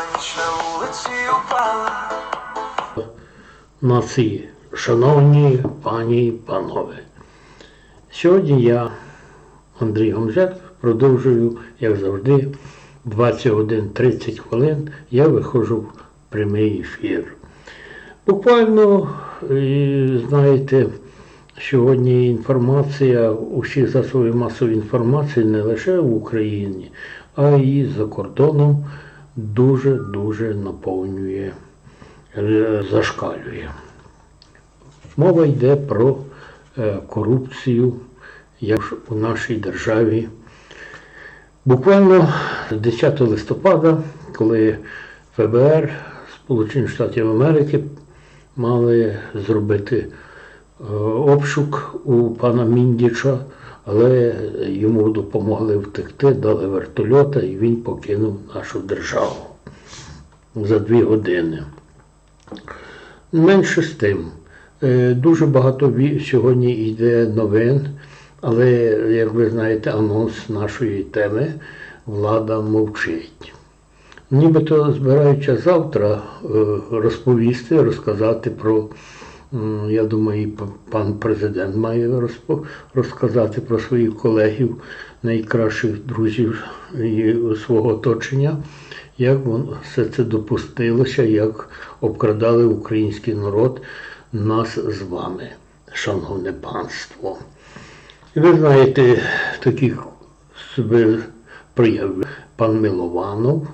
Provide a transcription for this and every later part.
ніч на нації, шановні пані і панове. Сьогодні я, Андрій Гомзяк, продовжую, як завжди, 21-30 хвилин я виходжу в прямий ефір. Буквально, е, знаєте, сьогодні інформація, усі засоби масової інформації не лише в Україні, а й за кордоном дуже-дуже наповнює, е, зашкалює. Мова йде про е, корупцію як у нашій державі. Буквально 10 листопада, коли ФБР Сполучених Штатів Америки мали зробити обшук у пана Міндіча, але йому допомогли втекти, дали вертольота і він покинув нашу державу за дві години. Менше з тим, е, дуже багато сьогодні йде новин, але, як ви знаєте, анонс нашої теми влада мовчить. Нібито збираються завтра е, розповісти, розказати про, я думаю, і пан президент має розказати про своїх колегів, найкращих друзів і свого оточення, як все це допустилося, як обкрадали український народ нас з вами, шановне панство. І ви знаєте, таких себе проявив пан Милованов,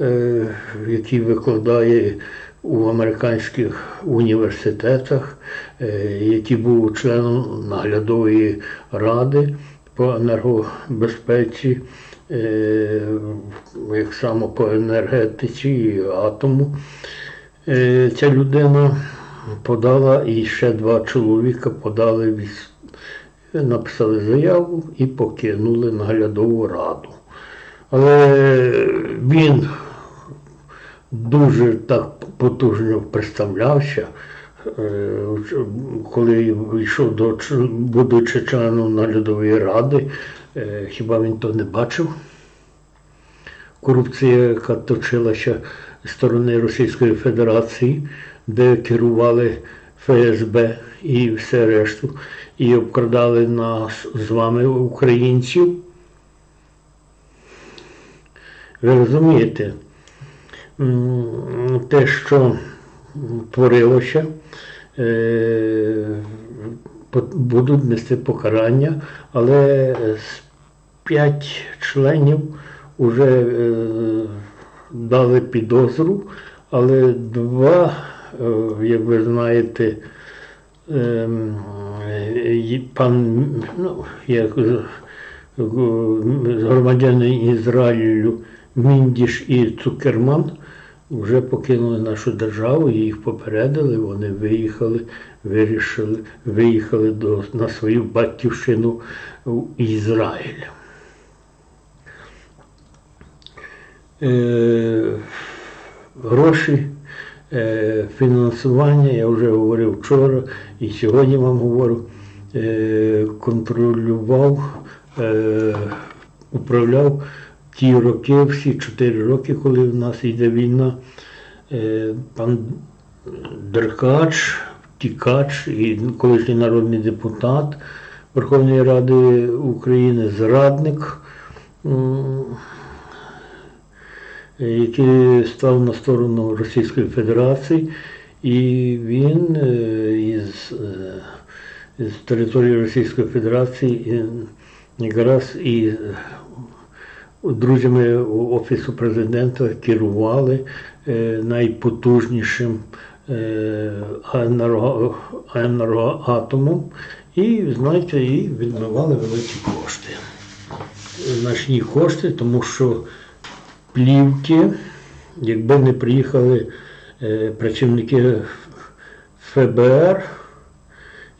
е, який викладає у американських університетах, е, який був членом наглядової ради по енергобезпеці, е, як само по енергетиці і атому. Е, Ця людина подала і ще два чоловіка подали від написали заяву і покинули наглядову раду. Але він дуже так потужно представлявся, е, коли йшов до будучи членом наглядової ради, е, хіба він то не бачив? Корупція, яка точилася з сторони Російської Федерації, де керували ФСБ і все решту, і обкрадали нас з вами, українців. Ви розумієте, те, що творилося, е, будуть нести покарання, але п'ять членів вже дали підозру, але два, е, як ви знаєте, ем, е, пан, ну, як е, громадянин Ізраїлю Міндіш і Цукерман вже покинули нашу державу, їх попередили, вони виїхали, вирішили, виїхали до, на свою батьківщину в Ізраїль. Е, гроші, е, фінансування, я вже говорив вчора і сьогодні вам говорю, е, контролював, е, управляв ті роки, всі чотири роки, коли в нас йде війна, е, пан Деркач, втікач і колишній народний депутат Верховної Ради України, зрадник. який став на сторону Російської Федерації, і він е, із, е, з території Російської Федерації е, якраз і е, друзями Офісу президента керували е, найпотужнішим енергоатомом і, знаєте, і відмивали великі кошти. Значні кошти, тому що плівки, якби не приїхали е, працівники ФБР,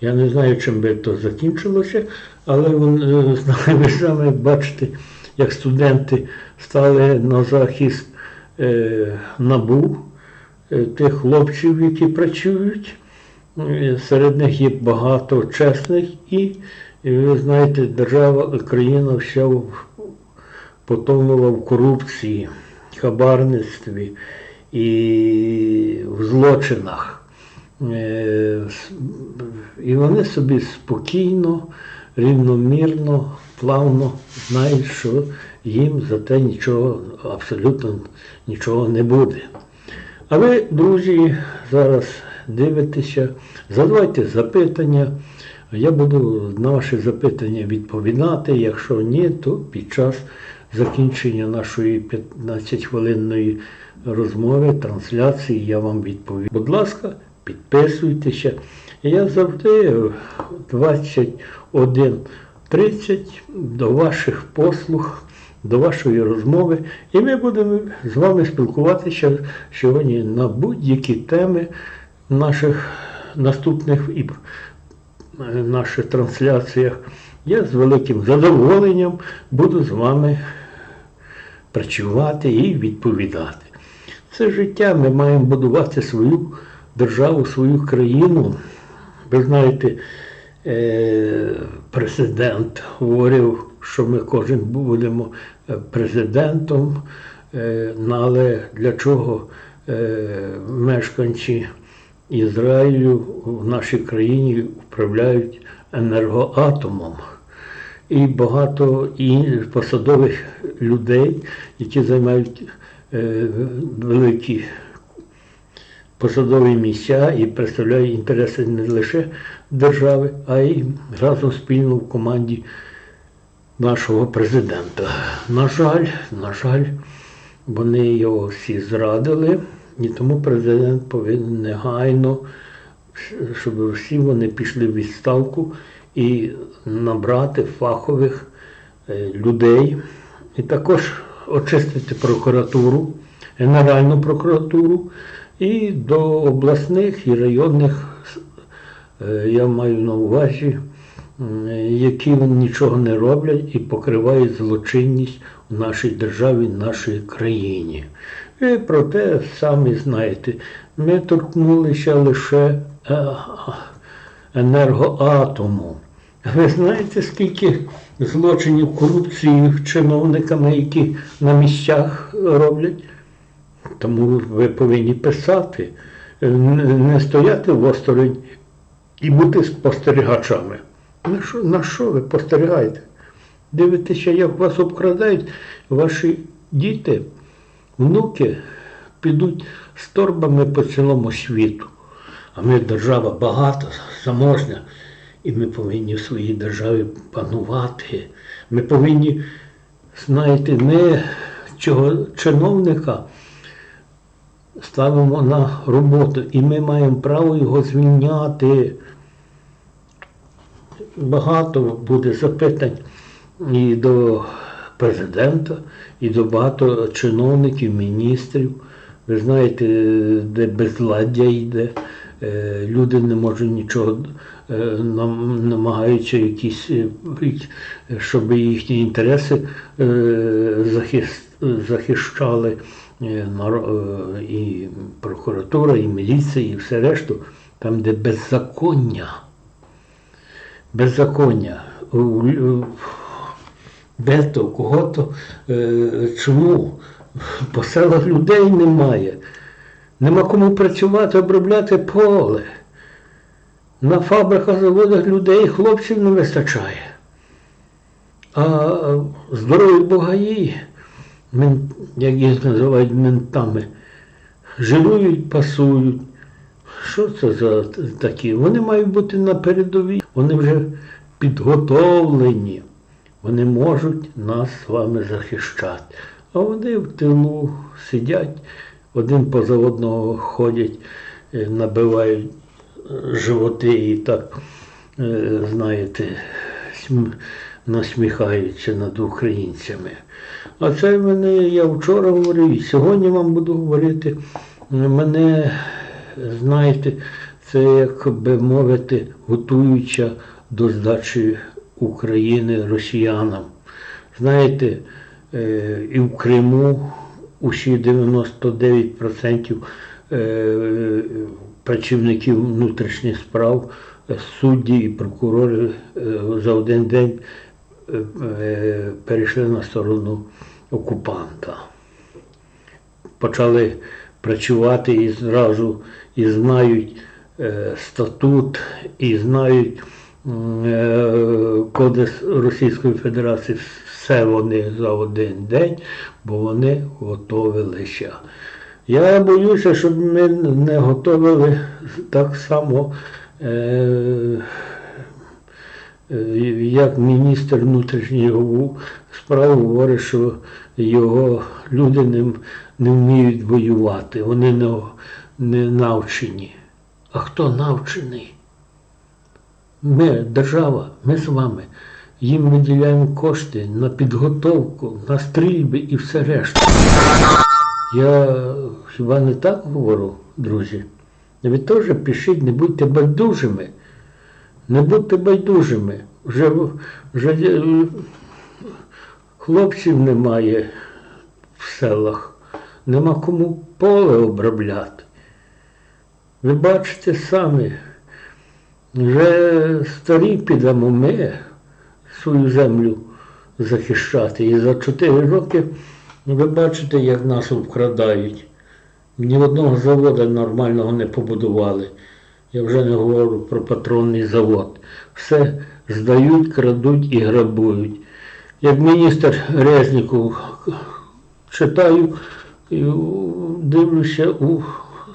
я не знаю, чим би то закінчилося, але вон, е, ви самі бачите, як студенти стали на захист е, НАБУ, е, тих хлопців, які працюють. Е, Серед них є багато чесних і, ви знаєте, держава, країна вся потонула в корупції. хабарництві і в злочинах. І вони собі спокійно, рівномірно, плавно знають, що їм за те нічого, абсолютно нічого не буде. А ви, друзі, зараз дивитеся, задавайте запитання. Я буду на ваші запитання відповідати. Якщо ні, то під час закінчення нашої 15-хвилинної розмови, трансляції я вам відповім. Будь ласка, підписуйтеся. Я завжди 21 30 до ваших послуг, до вашої розмови. І ми будемо з вами спілкуватися сьогодні на будь-які теми наших наступних і наших трансляціях. Я з великим задоволенням буду з вами працювати і відповідати. Це життя, ми маємо будувати свою державу, свою країну. Ви знаєте, президент говорив, що ми кожен будемо е, президентом, е, ну, але для чого е, мешканці Ізраїлю в нашій країні управляють енергоатомом. І багато і посадових людей, які займають е, великі посадові місця і представляють інтереси не лише держави, а й разом спільно в команді нашого президента. На жаль, на жаль, вони його всі зрадили, і тому президент повинен негайно, щоб всі вони пішли в відставку і набрати фахових е, людей, і також очистити прокуратуру, Генеральну прокуратуру і до обласних і районних, е, я маю на увазі, які нічого не роблять і покривають злочинність у нашій державі, нашій країні. І проте, самі знаєте, ми торкнулися лише е, енергоатому. Ви знаєте, скільки злочинів корупції чиновниками, які на місцях роблять? Тому ви повинні писати, не не стояти в осторонь і бути спостерігачами. На що, на що ви спостерігаєте? Дивитеся, як вас обкрадають ваші діти, внуки підуть з торбами по цілому світу. А ми держава багата, заможня, і ми повинні в своїй державі панувати. Ми повинні, знаєте, не чого чиновника ставимо на роботу, і ми маємо право його звільняти. Багато буде запитань і до президента, і до багато чиновників, міністрів. Ви знаєте, де безладдя йде, е, люди не можуть нічого, е, намагаються якісь, е, щоб їхні інтереси е, захис- захищали е, е, і прокуратура, і міліція, і все решту, там, де беззаконня. Беззаконня. Де-то, кого-то, е, чому? По селах людей немає. Нема кому працювати, обробляти поле. На фабриках, заводах людей, хлопців не вистачає. А здорові богаї, мен- як їх називають ментами, жирують, пасують. Що це за такі? Вони мають бути на передовій, вони вже підготовлені. Вони можуть нас з вами захищати. А вони в тилу сидять, один поза одного ходять, е, набивають е, животи і так, е, знаєте, насміхаються над українцями. А це мене, я вчора говорив, і сьогодні вам буду говорити. Мене, знаєте, це, як би мовити, готуюча до здачі України росіянам. Знаєте, е, і в Криму усі 99% е, працівників внутрішніх справ, судді і прокурори е, за один день перейшли на сторону окупанта. почали працювати і зразу і знають е, статут, і знають е, Кодекс Російської Федерації, все вони за один день, бо вони готовилися. Я боюся, щоб ми не готовили так само. Е, Е, як міністр внутрішніх справ говорить, що його люди не, не вміють воювати, вони не, не навчені. А хто навчений? Ми, держава, ми з вами. Їм виділяємо кошти на підготовку, на стрільби і все решта. Я хіба не так говорю, друзі? Ви теж пишіть, не будьте байдужими. Не будьте байдужими. Вже, вже е, хлопців немає в селах, нема кому поле обробляти. Ви бачите самі, вже старі підемо ми свою землю захищати. І за 4 роки ви бачите, як нас вкрадають. Ні одного заводу нормального не побудували. Я вже не говорю про патронний завод. Все здають, крадуть і грабують. Як міністр Резніков читаю, дивлюся у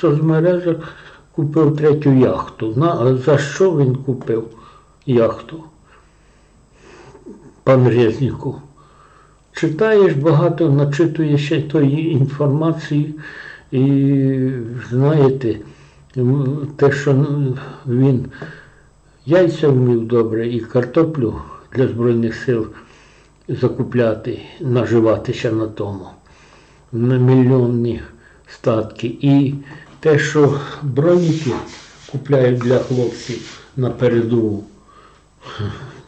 соцмережах, купив третю яхту. На, за що він купив яхту? Пан Резніков. Читаєш багато, начитуєш тої інформації і знаєте, те, що він яйця вмів добре і картоплю для Збройних сил закупляти, наживатися на тому, на мільйонні статки. І те, що броніки купляють для хлопців на передову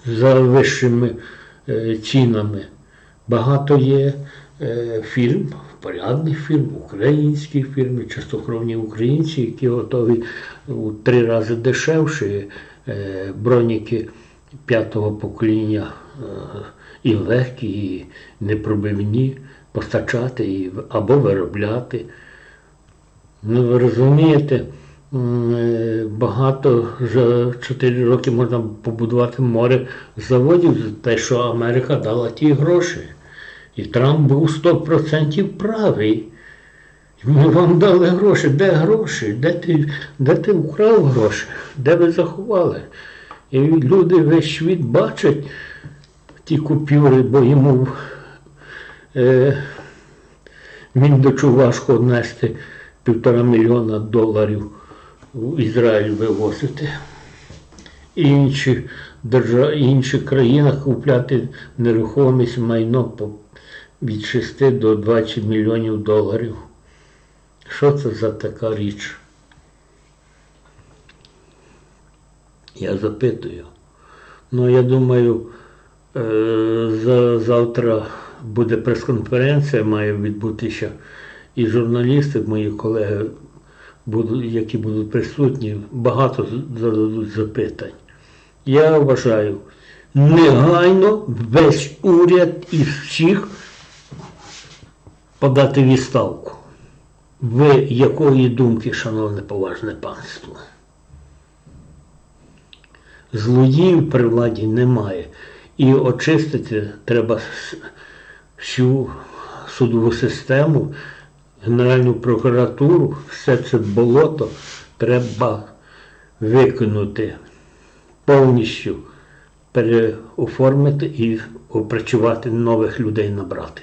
за вищими е, цінами. Багато є е, фірм, порядних фірм, українських фірм, чистокровні українці, які готові у три рази дешевші е, броніки п'ятого покоління е, і легкі, і непробивні постачати або виробляти. Ну, ви розумієте, е, багато за 4 роки можна побудувати море заводів за те, що Америка дала ті гроші. І Трамп був 100% правий. Ми вам дали гроші. Де гроші? Де ти, де ти вкрав гроші? Де ви заховали? І люди весь світ бачать ті купюри, бо йому е, Міндочу важко нести півтора мільйона доларів в Ізраїль вивозити. Інші держави, інші країни купляти нерухомість майно по від 6 до 20 мільйонів доларів. Що це за така річ? Я запитую. Ну, я думаю, е, за, завтра буде прес-конференція, має відбутися. І журналісти, мої колеги, які будуть присутні, багато зададуть запитань. Я вважаю, негайно весь уряд і всіх подати відставку. Ви якої думки, шановне поважне панство? Злодіїв при владі немає. І очистити треба всю судову систему, Генеральну прокуратуру, все це болото треба викинути повністю, переоформити і опрацювати нових людей набрати.